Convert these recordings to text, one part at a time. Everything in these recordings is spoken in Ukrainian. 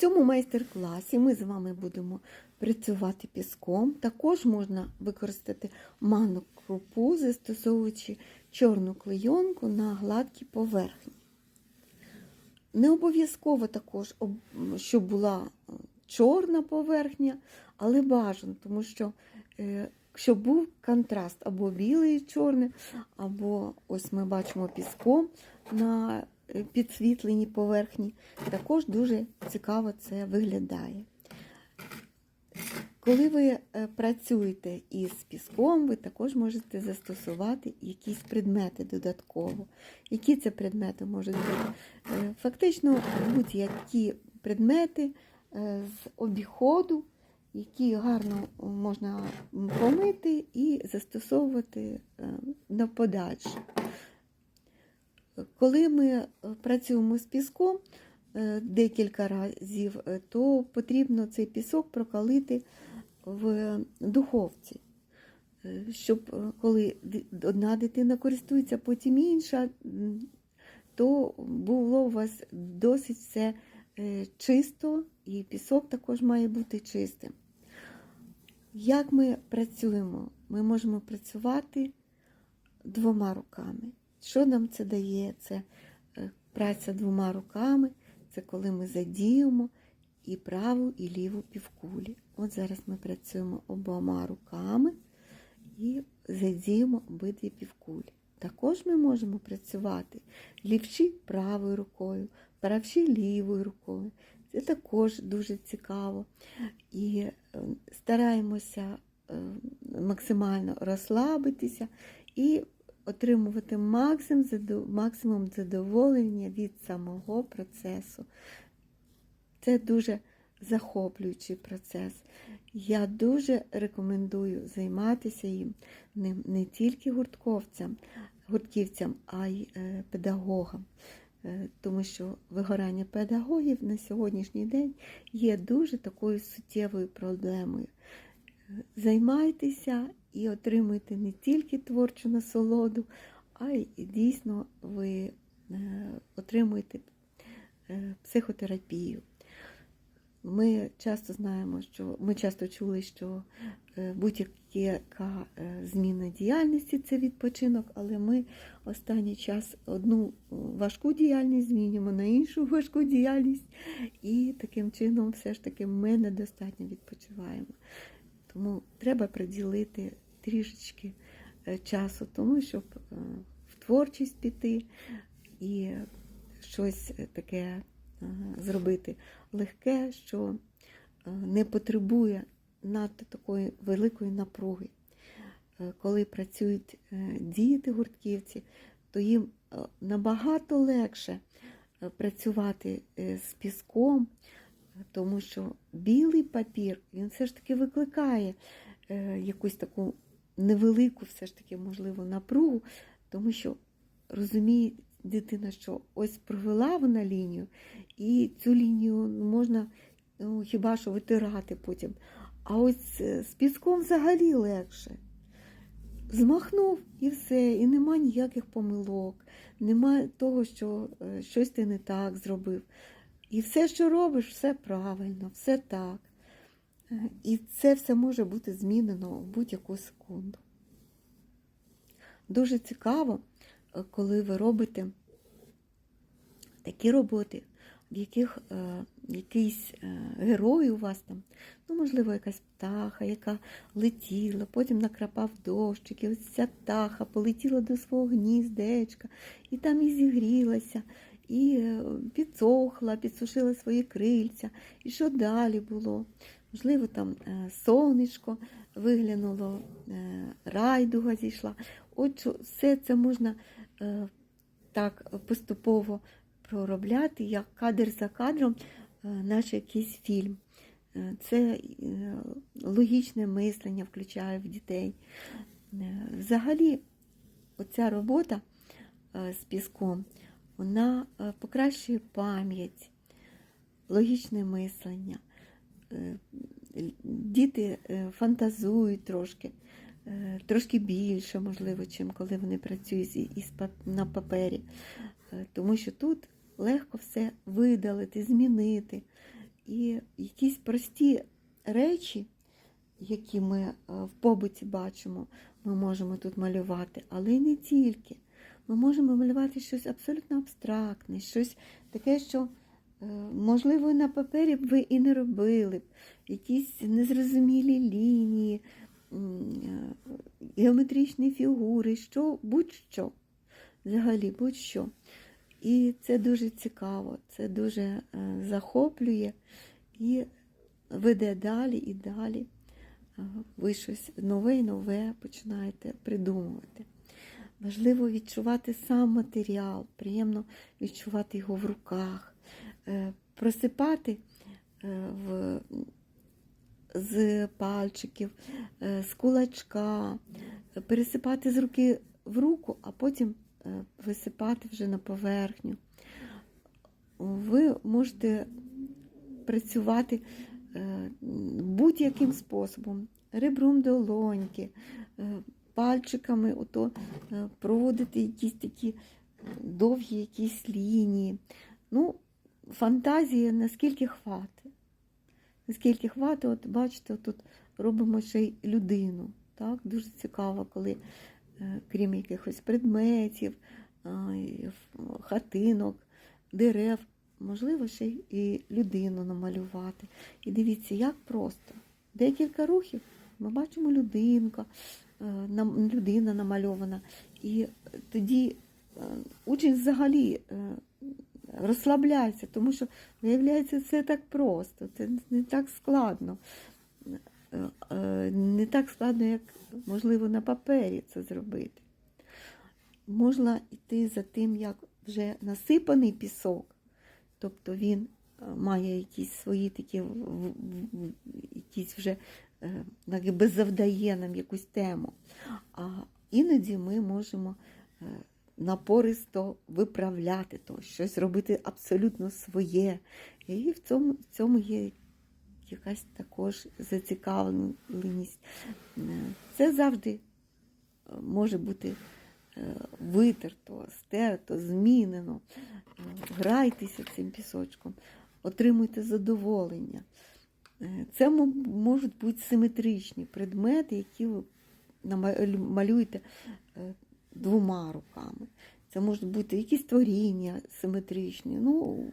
цьому майстер-класі ми з вами будемо працювати піском. Також можна використати манну крупу, застосовуючи чорну клейонку на гладкій поверхні. Не обов'язково також, щоб була е, чорна поверхня, але бажано, тому що е, щоб був контраст або білий і чорний, або ось ми бачимо піском на підсвітленій поверхні. Також дуже цікаво це виглядає. Коли ви е, працюєте із піском, ви також можете застосувати якісь предмети додатково. Які це предмети можуть бути? Е, Фактично будь-які предмети е, з обіходу, які гарно можна помити і застосовувати на подальше. Коли ми е, працюємо з піском е, декілька разів, е, то потрібно цей пісок прокалити в духовці, щоб коли одна дитина користується, потім інша, то було у вас досить все чисто, і пісок також має бути чистим. Як ми працюємо? Ми можемо працювати двома руками. Що нам це дає? Це е, праця двома руками, це коли ми задіємо і праву, і ліву півкулі. От зараз ми працюємо обома руками і задіємо обидві півкулі. Також ми можемо працювати лівші правою рукою, правші лівою рукою. Це також дуже цікаво. І е, стараємося е, максимально розслабитися і отримувати максимум, задоволення від самого процесу. Це дуже захоплюючий процес. Я дуже рекомендую займатися їм ним не тільки гуртковцям, гуртківцям, а й е, педагогам. Е, Тому що вигорання педагогів на сьогоднішній день є дуже такою суттєвою проблемою. Е, Займайтеся і отримуйте не тільки творчу насолоду, а й дійсно ви е, отримуєте е, психотерапію. Ми часто знаємо, що ми часто чули, що е, будь-яка зміна діяльності це відпочинок, але ми останній час одну важку діяльність змінюємо на іншу важку діяльність, і таким чином все ж таки ми недостатньо відпочиваємо. Тому треба приділити трішечки е, часу тому, щоб е, в творчість піти і щось таке е, зробити легке, що не потребує надто такої великої напруги. Коли працюють е, діти гуртківці, то їм набагато легше працювати з піском, тому що білий папір він все ж таки викликає е, якусь таку невелику, все ж таки, можливо, напругу, тому що розуміє дитина, що ось провела вона лінію, і цю лінію можна ну, хіба що витирати потім. А ось е, з піском взагалі легше. Змахнув і все, і нема ніяких помилок, нема того, що е, щось ти не так зробив. І все, що робиш, все правильно, все так. Е, І це все може бути змінено в будь-яку секунду. Дуже цікаво, е, коли ви робите такі роботи, в яких е, якийсь е, герой у вас там, ну, можливо, якась птаха, яка летіла, потім накрапав дощик, і ось ця птаха полетіла до свого гніздечка, і там і зігрілася, і е, підсохла, підсушила свої крильця. І що далі було? Можливо, там е, сонечко виглянуло, е, райдуга зійшла. От все це можна так поступово проробляти, як кадр за кадром, наш якийсь фільм. Це логічне мислення включає в дітей. Взагалі, оця робота з піском, вона е, покращує пам'ять, логічне мислення. Е, Діти е, фантазують трошки, трошки більше, можливо, чим коли вони працюють із на папері. Тому що тут легко все видалити, змінити. І якісь прості речі, які ми в побуті бачимо, ми можемо тут малювати, але й не тільки. Ми можемо малювати щось абсолютно абстрактне, щось таке, що, е, можливо, на папері б ви і не робили б, якісь незрозумілі лінії, е, геометричні фігури, що, будь-що. Взагалі, будь-що. І це дуже цікаво, це дуже е, захоплює і веде далі і далі. Ви щось нове і нове починаєте придумувати. Важливо відчувати сам матеріал, приємно відчувати його в руках, е, просипати е, в, з пальчиків, е, з кулачка, пересипати з руки в руку, а потім висипати вже на поверхню. Ви можете працювати будь-яким способом, ребром долоньки, пальчиками ото, е, проводити якісь такі довгі якісь лінії. Ну, фантазія наскільки хватить. Наскільки хватить, от бачите, тут робимо ще й людину. Так? Дуже цікаво, коли, е, крім якихось предметів, хатинок, дерев, можливо, ще й і людину намалювати. І дивіться, як просто. Декілька рухів ми бачимо людинка, людина намальована. І тоді е, учень взагалі е, розслабляється, тому що виявляється, це так просто, це не так складно. Е, е, Не так складно, як можливо на папері це зробити. Можна йти за тим, як вже насипаний пісок, тобто він е, має якісь свої такі, якісь вже е, якби завдає нам якусь тему. А іноді ми можемо е, напористо виправляти то, щось робити абсолютно своє. І в цьому, в цьому є якась також зацікавленість. Е, Це завжди е, може бути е, витерто, стерто, змінено. Е, Грайтеся цим пісочком, отримуйте задоволення. Це можуть бути симетричні предмети, які ви малюєте е, двома руками. Це можуть бути якісь творіння симетричні, ну,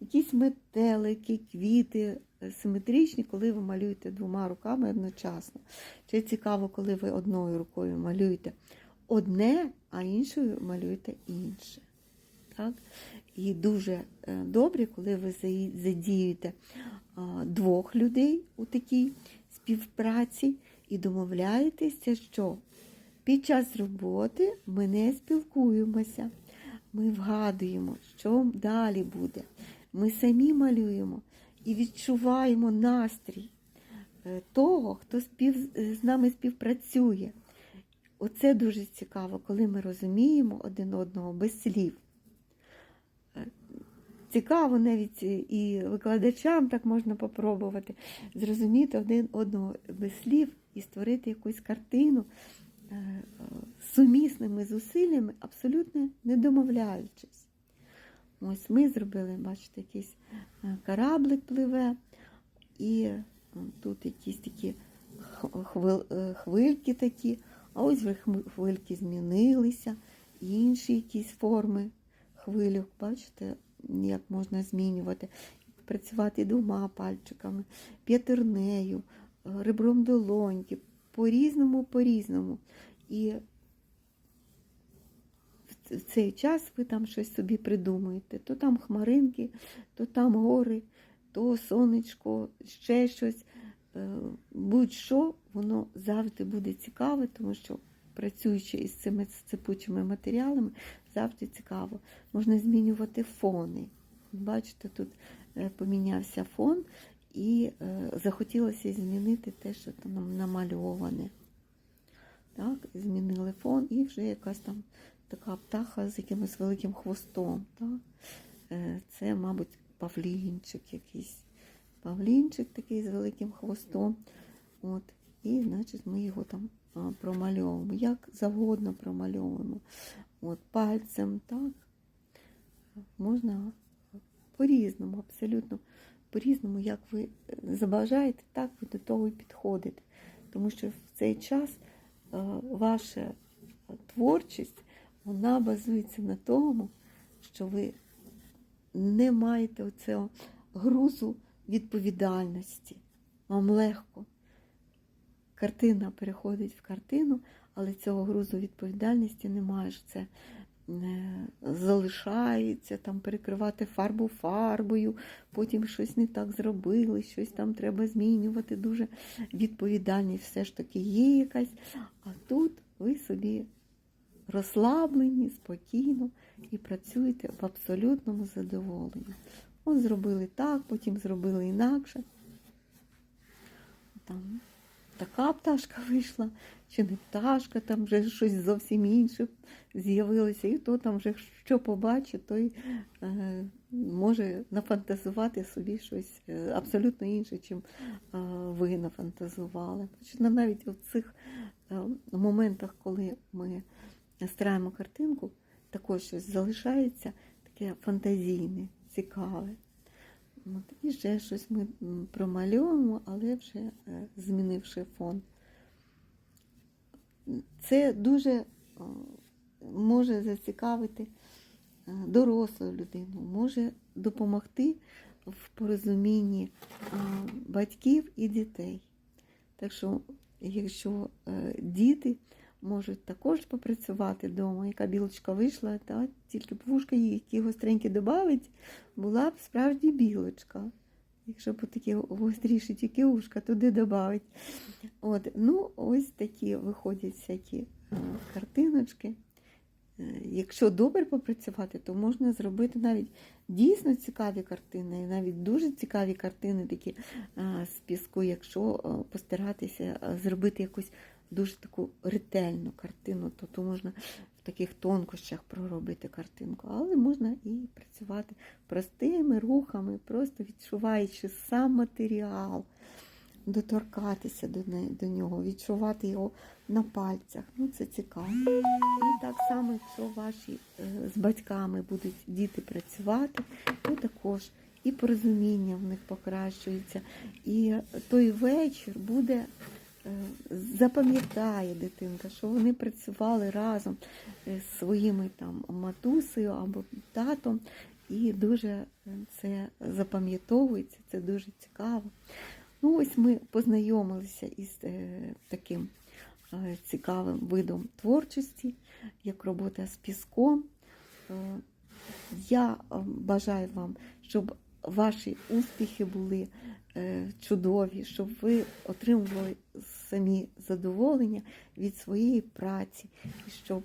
якісь метелики, квіти е, симетричні, коли ви малюєте двома руками одночасно. Це цікаво, коли ви одною рукою малюєте одне, а іншою малюєте інше. Так? І дуже е, добре, коли ви задіюєте двох людей у такій співпраці і домовляєтеся, що під час роботи ми не спілкуємося, ми вгадуємо, що далі буде. Ми самі малюємо і відчуваємо настрій е, того, хто спів, з нами співпрацює. Оце дуже цікаво, коли ми розуміємо один одного без слів. Е, Цікаво навіть і викладачам так можна попробувати зрозуміти один одного без слів і створити якусь картину е, е, сумісними зусиллями, абсолютно не домовляючись. Ось ми зробили, бачите, якийсь е, кораблик пливе, і е, тут якісь такі е, хвильки такі, а ось хвильки змінилися, інші якісь форми хвилюк, бачите, як можна змінювати, працювати двома пальчиками, п'ятернею, ребром долоньки, по-різному, по-різному. І в в цей час ви там щось собі придумуєте. То там хмаринки, то там гори, то сонечко, ще щось. Е, Будь-що, воно завжди буде цікаве, тому що працюючи із цими цепучими матеріалами, завжди цікаво. Можна змінювати фони. Бачите, тут е, помінявся фон, і е, захотілося змінити те, що там намальоване. Так, змінили фон, і вже якась там така птаха з якимось великим хвостом. Так? Е, Це, мабуть, павлінчик якийсь. Павлінчик такий з великим хвостом. От. І, значить, ми його там промальовуємо. Як завгодно промальовуємо. От, пальцем, так. Можна по-різному, абсолютно по-різному, як ви забажаєте, так ви до того і підходите. Тому що в цей час ваша творчість вона базується на тому, що ви не маєте оцього грузу відповідальності. Вам легко. Картина переходить в картину, але цього грузу відповідальності немає. що Це е, залишається, там перекривати фарбу фарбою, потім щось не так зробили, щось там треба змінювати. Дуже відповідальність все ж таки є якась. А тут ви собі розслаблені, спокійно і працюєте в абсолютному задоволенні. От зробили так, потім зробили інакше. Там така пташка вийшла, чи не пташка, там вже щось зовсім інше з'явилося, і то там вже що побачить, той е, може нафантазувати собі щось е, абсолютно інше, чим е, ви нафантазували. Навіть в цих е, моментах, коли ми стараємо картинку, також щось залишається таке фантазійне, цікаве. От, і ще щось ми промальовуємо, але вже е, змінивши фон. Це дуже може зацікавити е, дорослу людину, може допомогти в порозумінні е, батьків і дітей. Так що, якщо діти можуть також попрацювати вдома, яка білочка вийшла, та тільки вушка їй які гостренькі додавить, була б справді білочка. Якщо б такі гостріші тільки ушка туди додавить. От, ну, ось такі виходять всякі картиночки. Е, Якщо добре попрацювати, то можна зробити навіть дійсно цікаві картини, і навіть дуже цікаві картини такі з піску, якщо е, постаратися е, зробити якусь дуже таку ретельну картину, то, то можна в таких тонкощах проробити картинку, але можна і працювати простими рухами, просто відчуваючи сам матеріал, доторкатися до, не, до нього, відчувати його на пальцях. Ну, це цікаво. І так само, якщо ваші е, з батьками будуть діти працювати, то також і порозуміння в них покращується, і той вечір буде. е, Запам'ятає дитинка, що вони працювали разом е, з своїми там матусею або татом, і дуже це запам'ятовується, це дуже цікаво. Ну, ось ми познайомилися із е, таким е, цікавим видом творчості, як робота з піском. Е, Я бажаю вам, щоб ваші успіхи були чудові, щоб ви отримували самі задоволення від своєї праці, і щоб